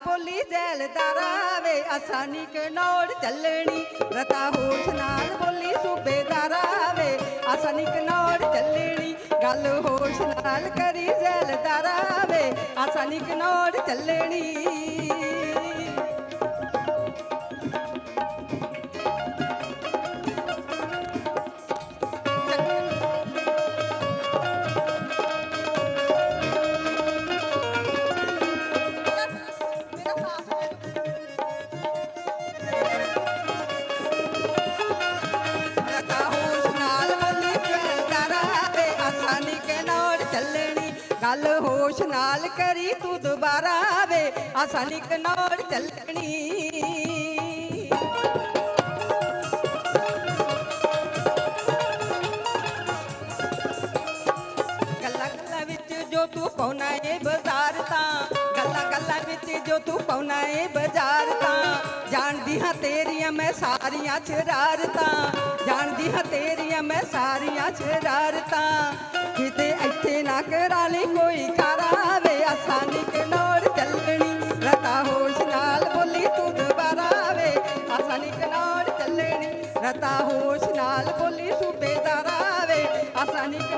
ਬੋਲੀ ਜੈਲਦਾਰਾ ਵੇ ਆਸਾਨੀ ਕਨੌੜ ਚੱਲਣੀ। ਰਤਾ ਹੋਸ਼ ਨਾਲ ਬੋਲੀ ਸੂਬੇਦਾਰਾ ਵੇ ਆਸਾਨੀ ਕੇ ਨੋੜ ਚੱਲਣੀ। ਗੱਲ ਹੋਸ਼ ਨਾਲ ਕਰੀ ਜੈਲਦਾਰਾ ਵੇ ਆਸਾਨੀ ਕੇ ਨੋੜ ਚੱਲਣੀ। ਗੱਲ ਨਾਲ ਕਰੀ ਤੂੰ ਦੁਬਾਰਾ ਆਵੇ ਆਸਾਨੀ ਕੇ ਨੋੜ ਚੱਲਣੀ। ਗੱਲਾਂ ਗੱਲਾਂ ਵਿੱਚ ਜੋ ਤੂੰ ਪਾਉਣਾ ਏ ਬਾਜ਼ਾਰ ਤਾਂ। ਗੱਲਾਂ ਗੱਲਾਂ ਵਿੱਚ ਜੋ ਤੂੰ ਪਾਉਣਾ ਏ ਬਾਜ਼ਾਰ ਤਾਂ। ਜਾਣਦੀ ਹਾਂ ਤੇਰੀਆਂ ਮੈਂ ਸਾਰੀਆਂ ਸ਼ਰਾਰਤਾਂ ਜਾਣਦੀ ਹਾਂ ਤੇਰੀਆਂ ਮੈਂ ਸਾਰੀਆਂ ਸ਼ਰਾਰਤਾਂ ਕਿਤੇ ਇੱਥੇ ਨਾ ਕਰਾ ਲਈ ਕੋਈ ਕਰਾਵੇ ਆਸਾਨੀ ਕੇ ਨੋੜ ਚੱਲਣੀ, ਰਤਾ ਹੋਸ਼ ਨਾਲ ਬੋਲੀ ਤੂੰ ਦੁਬਾਰਾ ਵੇ ਆਸਾਨੀ ਕੇ ਨੋੜ ਚੱਲਣੀ, ਰਤਾ ਹੋਸ਼ ਨਾਲ ਬੋਲੀ ਸੂਬੇਦਾਰਾ ਵੇ ਆਸਾਨੀ ਕੇ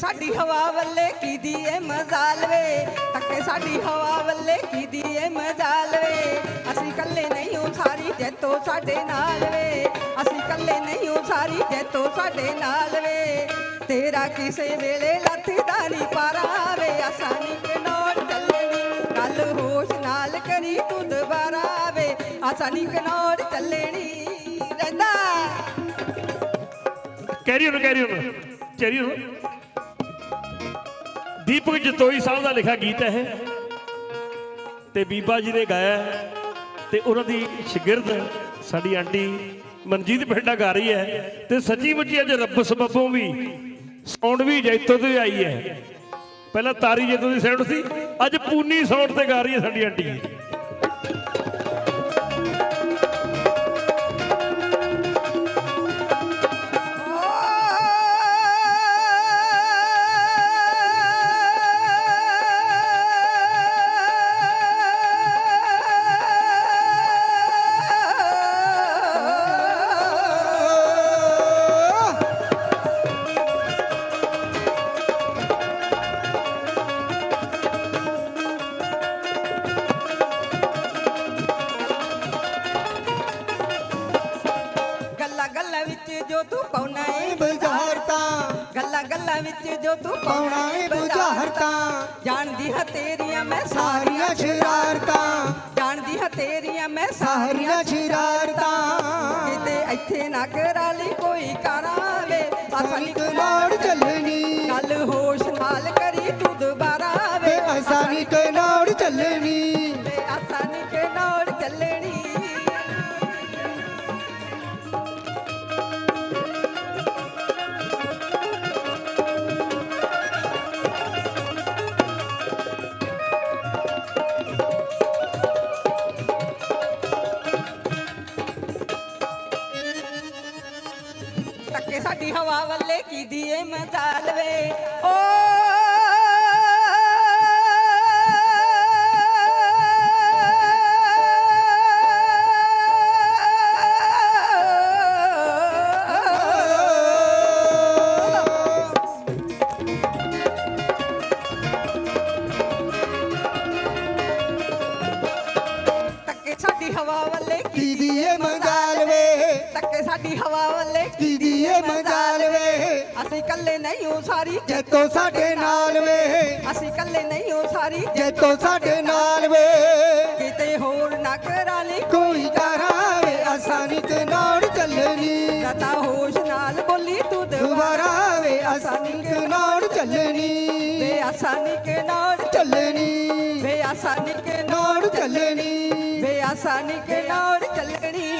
ਸਾਡੀ ਹਵਾ ਵੱਲੇ ਕੀ ਦੀ ਏ ਮਜ਼ਾਲ ਵੇ? ਤੱਕੇ ਸਾਡੀ ਹਵਾ ਵੱਲੇ ਕੀ ਦੀ ਏ ਮਜ਼ਾਲ ਵੇ? ਅਸੀਂ ਕੱਲੇ ਨਹੀਂ ਹੋ ਸਾਰੀ ਜੈਤੋ ਸਾਡੇ ਨਾਲ ਵੇ। ਅਸੀਂ ਕੱਲੇ ਨਹੀਂ ਹੋ ਸਾਰੀ ਜੈਤੋ ਸਾਡੇ ਨਾਲ ਵੇ। ਤੇਰਾ ਕਿਸੇ ਵੇਲੇ ਲੱਥਦਾ ਨਹੀਂ ਪਾਰਾ ਵੇ। ਆਸਾਨੀ ਕੇ ਚੱਲਣੀ ਗੱਲ ਹੋਸ਼ ਨਾਲ ਕਰੀ ਤੂੰ ਦੁਬਾਰਾ ਵੇ। ਆਸਾਨੀ ਕੇ ਚੱਲਣੀ ਰਹਿੰਦਾ। ਕੈਰੀ ਉਹਨੂੰ ਕੈਰੀ ਉਹਨੂੰ। ਕੈਰੀ ਉਹਨੂੰ। ਦੀਪਕ ਜਤੋਈ ਸਾਹਿਬ ਦਾ ਲਿਖਿਆ ਗੀਤ ਹੈ ਇਹ। ਤੇ ਬੀਬਾ ਜੀ ਨੇ ਗਾਇਆ ਹੈ ਤੇ ਉਹਨਾਂ ਦੀ ਸ਼ਾਗਿਰਦ ਸਾਡੀ ਆਂਟੀ ਮਨਜੀਤ ਪਿੰਡਾ ਗਾ ਰਹੀ ਹੈ ਤੇ ਸੱਚੀ ਮੁੱਚੀ ਅੱਜ ਰੱਬ ਸਬਬੋਂ ਵੀ ਸਾਊਂਡ ਵੀ ਜੈਤੋ ਤੋਂ ਆਈ ਹੈ। ਪਹਿਲਾਂ ਤਾਰੀ ਜੈਤੋ ਦੀ ਸਾਊਂਡ ਸੀ, ਅੱਜ ਪੂਨੀ ਸਾਊਂਡ ਤੇ ਗਾ ਰਹੀ ਹੈ ਸਾਡੀ ਆਂਟੀ। ਵਿੱਚ ਜੋ ਤੂੰ ਪਾਉਣਾ ਏ ਬਾਜ਼ਾਰ ਤਾਂ ਗੱਲਾਂ ਗੱਲਾਂ ਵਿੱਚ ਜੋ ਤੂੰ ਪਾਉਣਾ ਏ ਬਾਜ਼ਾਰ ਤਾਂ ਜਾਣਦੀ ਹਾਂ ਤੇਰੀਆਂ ਮੈਂ ਸਾਰੀਆਂ ਸ਼ਰਾਰਤਾਂ ਜਾਣਦੀ ਹਾਂ ਤੇਰੀਆਂ ਮੈਂ ਸਾਰੀਆਂ ਸ਼ਰਾਰਤਾਂ ਕਿਤੇ ਇੱਥੇ ਨਾ ਕਰਾ ਲਈ ਕੋਈ ਕਰਾਵੇ ਆਸਾਨੀ ਸਾਰੀ ਕਨਾੜ ਤੱਕੇ ਸਾਡੀ ਹਵਾ ਵੱਲੇ ਕੀ ਦੀਏ ਮਚਾਲ ਵੇ? ਓ ਹਵਾ ਵੱਲੇ ਕੀ ਕੀ ਦੀਏ ਮੰਗਾਲ ਵੇ? ਤੱਕੇ ਸਾਡੀ ਹਵਾ ਵੱਲੇ ਕੀ ਦੀਏ ਮੰਗਾਲ ਵੇ। ਅਸੀਂ ਕੱਲੇ ਨਹੀਂ ਹੋ ਸਾਰੀ ਜੈਤੋ ਸਾਡੇ ਨਾਲ ਵੇ। ਅਸੀਂ ਕੱਲੇ ਨਹੀਂ ਹੋ ਸਾਰੀ ਜੈਤੋ ਸਾਡੇ ਨਾਲ ਵੇ। ਕਿਤੇ ਹੋਰ ਨਾ ਕਰਾ ਲਈ ਕੋਈ ਕਰਾਵੇ ਆਸਾਨੀ ਕਨਾੜ ਚੱਲਣੀ। ਰਤਾ ਹੋਸ਼ ਨਾਲ ਬੋਲੀ ਤੂੰ ਦੁਬਾਰਾ। ਦੁਬਾਰਾ ਵੇ ਆਸਾਨੀ ਕਨਾੜ ਚੱਲਣੀ। ਵੇ ਆਸਾਨੀ ਕੇ ਨੋੜ ਚੱਲਣੀ। ਵੇ ਆਸਾਨੀ ਕੇ ਨੋੜ ਚੱਲਣੀ। ਵੇ ਆਸਾਨੀ ਕੇ ਨੋੜ ਚੱਲਣੀ।